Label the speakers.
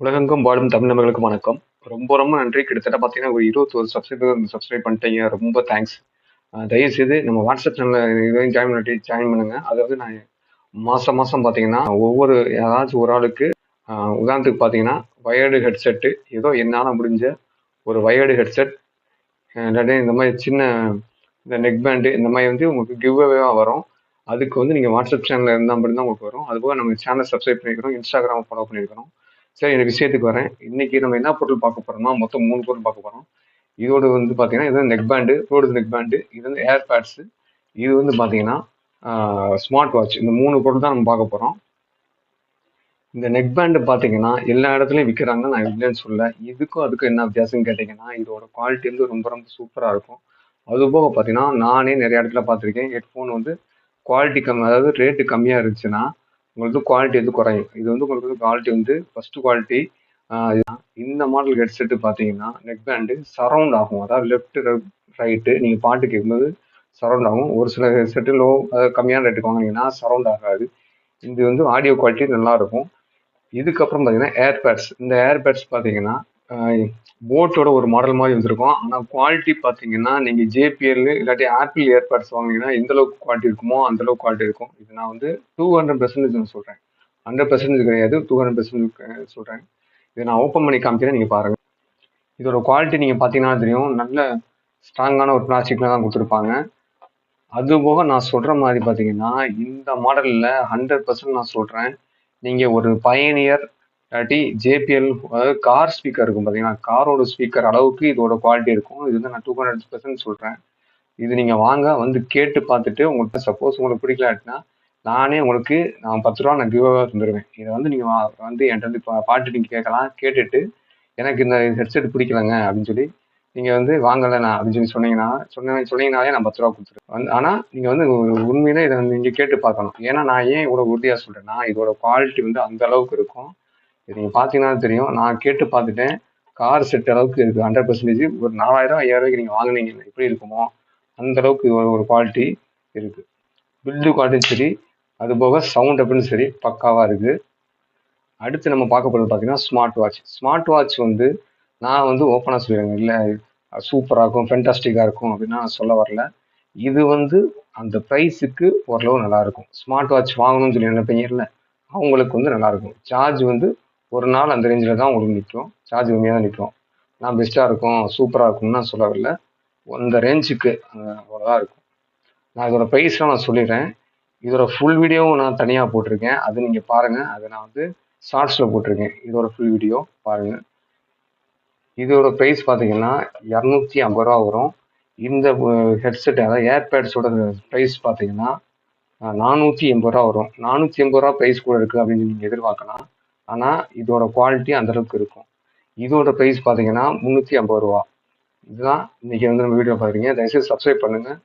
Speaker 1: உலகெங்கும் வாழும் தமிழர்களுக்கு வணக்கம். ரொம்ப ரொம்ப நன்றி. கிட்டத்தட்ட பார்த்தீங்கன்னா ஒரு இருபத்தோரு சப்ஸ்கிரைபர் சப்ஸ்கிரைப் பண்ணிட்டீங்க. ரொம்ப தேங்க்ஸ் தயவுசெய்து நம்ம வாட்ஸ்அப் சேனலில் இதையும் ஜாயின் பண்ணிட்டு ஜாயின் பண்ணுங்க. அதாவது நான் மாதம் மாதம் பார்த்தீங்கன்னா ஒவ்வொரு ஏதாச்சும் ஒரு ஆளுக்கு உதாரணத்துக்கு பார்த்தீங்கன்னா வயர்டு ஹெட்செட்டு ஏதோ என்னால் முடிஞ்ச ஒரு வயர்டு ஹெட்செட் இல்லாட்டி இந்த மாதிரி சின்ன இந்த நெக் பேண்டு இந்த மாதிரி வந்து உங்களுக்கு கிவ் அவேவாக வரும். அதுக்கு வந்து நீங்கள் வாட்ஸ்அப் சேனலில் இருந்தால் மட்டும்தான் உங்களுக்கு வரும். அதுபோக நம்ம சேனல் சப்ஸ்கிரைப் பண்ணிக்கிறோம் இன்ஸ்டாகிராம் ஃபாலோ பண்ணியிருக்கிறோம் சரி இந்த விஷயத்துக்கு வரேன். இன்னைக்கு நம்ம என்ன பொருள் பார்க்க போறோம்னா மொத்தம் மூணு பொருள் பார்க்க போறோம். இதோட வந்து பார்த்தீங்கன்னா இது neck band road neck band இது வந்து ஏர் பேட்ஸு இது வந்து பார்த்தீங்கன்னா ஸ்மார்ட் வாட்ச் இந்த மூணு பொருள் தான் நம்ம பார்க்க போகிறோம் இந்த நெக் பேண்டு பார்த்தீங்கன்னா எல்லா இடத்துலையும் விற்கிறாங்க நான் இல்லைன்னு சொல்ல இதுக்கும் அதுக்கும் என்ன வித்தியாசம்னு கேட்டிங்கன்னா இதோட குவாலிட்டி வந்து ரொம்ப ரொம்ப சூப்பராக இருக்கும். அதுபோக பார்த்தீங்கன்னா நானே நிறைய இடத்துல பார்த்துருக்கேன். ஹெட்ஃபோன் வந்து குவாலிட்டி கம்மி அதாவது ரேட்டு கம்மியாக இருந்துச்சுன்னா உங்களுக்கு குவாலிட்டி வந்து குறையும். இது வந்து உங்களுக்கு வந்து குவாலிட்டி வந்து ஃபர்ஸ்ட் குவாலிட்டி இந்த மாடல் ஹெட்செட்டு பார்த்தீங்கன்னா நெக் பேண்டு சரவுண்ட் ஆகும். அதாவது லெஃப்ட் ரைட்டு நீங்கள் பாட்டு கேட்கும்போது சரவுண்ட் ஆகும். ஒரு சில ஹெட்செட்டு லோ அதாவது கம்மியான ரேட்டுக்கு வாங்கினீங்கன்னா சரவுண்ட் ஆகாது. இது வந்து ஆடியோ குவாலிட்டி நல்லா இருக்கும். இதுக்கப்புறம் பார்த்தீங்கன்னா ஏர்பேட்ஸ் இந்த ஏர்பேட்ஸ் பார்த்தீங்கன்னா போட்டோட ஒரு மாடல் மாதிரி வந்திருக்கும். ஆனால் குவாலிட்டி பார்த்தீங்கன்னா நீங்கள் ஜேபிஎல் இல்லாட்டி ஆப்பிள் ஏர்பேட்ஸ் வாங்கினீங்கன்னா எந்த அளவுக்கு குவாலிட்டி இருக்குமோ அந்த அளவுக்கு குவாலிட்டி இருக்கும். இது நான் வந்து டூ ஹண்ட்ரட் பெர்சன்டேஜ் நான் சொல்கிறேன் ஹண்ட்ரட் பெர்சன்டேஜ் கிடையாது டூ ஹண்ட்ரட் பெர்சன்டேஜ் சொல்கிறேன் இதை நான் ஓப்பன் பண்ணி காமிக்கிறேன் நீங்கள் பாருங்கள் இதோட குவாலிட்டி நீங்கள் பார்த்தீங்கன்னா தெரியும். நல்ல ஸ்ட்ராங்கான ஒரு பிளாஸ்டிக்கில் தான் கொடுத்துருப்பாங்க. அது போக நான் சொல்கிற மாதிரி பார்த்தீங்கன்னா இந்த மாடலில் ஹண்ட்ரட் பர்சன்ட் நான் சொல்கிறேன் நீங்கள் ஒரு பயனியர் இல்லாட்டி ஜேபிஎல் அதாவது கார் ஸ்பீக்கர் இருக்கும் பார்த்தீங்கன்னா காரோட ஸ்பீக்கர் அளவுக்கு இதோட குவாலிட்டி இருக்கும். இது வந்து நான் டூ ஹண்ட்ரட் பர்சன்ட் சொல்கிறேன் இது நீங்கள் வாங்க வந்து கேட்டு பார்த்துட்டு உங்கள்கிட்ட சப்போஸ் உங்களுக்கு பிடிக்கலாட்டினா நானே உங்களுக்கு நான் பத்து ரூபா நான் கிவ்வாக தந்துடுவேன் இதை வந்து நீங்கள் வந்து என்கிட்ட வந்து பா பாட்டு நீங்கள் கேட்கலாம் கேட்டுட்டு எனக்கு இந்த ஹெட்செட் பிடிக்கலங்க அப்படின்னு சொல்லி நீங்கள் வந்து வாங்கலைண்ணா அப்படின்னு சொல்லி சொன்னீங்கன்னா சொன்ன சொன்னீங்கனாலே நான் பத்து ரூபா கொடுத்துருவேன். வந்து ஆனால் நீங்கள் வந்து உண்மையிலே இதை வந்து நீங்கள் கேட்டு பார்க்கணும். ஏன்னா நான் ஏன் இவ்வளோ உறுதியாக சொல்கிறேன்னா இதோட குவாலிட்டி வந்து அந்த அளவுக்கு இருக்கும். நீங்கள் பார்த்தீங்கன்னா தெரியும். நான் கேட்டு பார்த்துட்டேன். கார் செட் அளவுக்கு இருக்குது ஹண்ட்ரட் பர்சன்டேஜ் ஒரு நாலாயிரம் ஐயாயிரம் நீங்கள் வாங்குனீங்க. எப்படி இருக்குமோ அந்த அளவுக்கு ஒரு ஒரு குவாலிட்டி இருக்குது பில்டு குவாலிட்டியும் சரி அது போக சவுண்ட் அப்படின்னு சரி பக்காவாக இருக்குது அடுத்து நம்ம பார்க்க போகிறது பார்த்தீங்கன்னா ஸ்மார்ட் வாட்ச் ஸ்மார்ட் வாட்ச் வந்து நான் வந்து ஓப்பனாக சொல்லிடுறேங்க. இல்லை சூப்பராக இருக்கும் ஃபென்டாஸ்டிக்காக இருக்கும் அப்படின்னு சொல்ல வரல. இது வந்து அந்த ப்ரைஸுக்கு ஓரளவு நல்லாயிருக்கும் ஸ்மார்ட் வாட்ச் வாங்கணும்னு சொல்லி நினைப்பீங்கல்ல அவங்களுக்கு வந்து நல்லாயிருக்கும் சார்ஜ் வந்து ஒரு நாள் அந்த ரேஞ்சில் தான் உங்களுக்கு நிற்கும் சார்ஜ் கம்மியாக தான் நிற்கும் நான் பெஸ்ட்டாக இருக்கும் சூப்பராக இருக்கும்னு நான் சொல்லவில்லை. அந்த ரேஞ்சுக்கு அவ்வளோதான் இருக்கும். நான் இதோட ப்ரைஸ்லாம் நான் சொல்லிடுறேன். இதோட ஃபுல் வீடியோவும் நான் தனியாக போட்டிருக்கேன். அது நீங்கள் பாருங்கள் அதை நான் வந்து ஷார்ட்ஸில் போட்டிருக்கேன். இதோட ஃபுல் வீடியோ பாருங்கள் இதோட ப்ரைஸ் பார்த்தீங்கன்னா இரநூத்தி ஐம்பது ரூபா வரும். இந்த ஹெட்செட் அதாவது ஏர்பேட்ஸோட ப்ரைஸ் பார்த்தீங்கன்னா நானூற்றி எண்பது ரூபா வரும். நானூற்றி எண்பது ரூபா ப்ரைஸ் கூட இருக்குது அப்படின்னு நீங்கள் எதிர்பார்க்கலாம். ஆனால் இதோட குவாலிட்டி அந்தளவுக்கு இருக்கும். இதோட ப்ரைஸ் பார்த்தீங்கன்னா முந்நூற்றி ஐம்பது ரூபா. இதுதான் இன்றைக்கி வந்து நம்ம வீடியோ பார்க்குறீங்க தயவுசெய்து சப்ஸ்கிரைப் பண்ணுங்கள்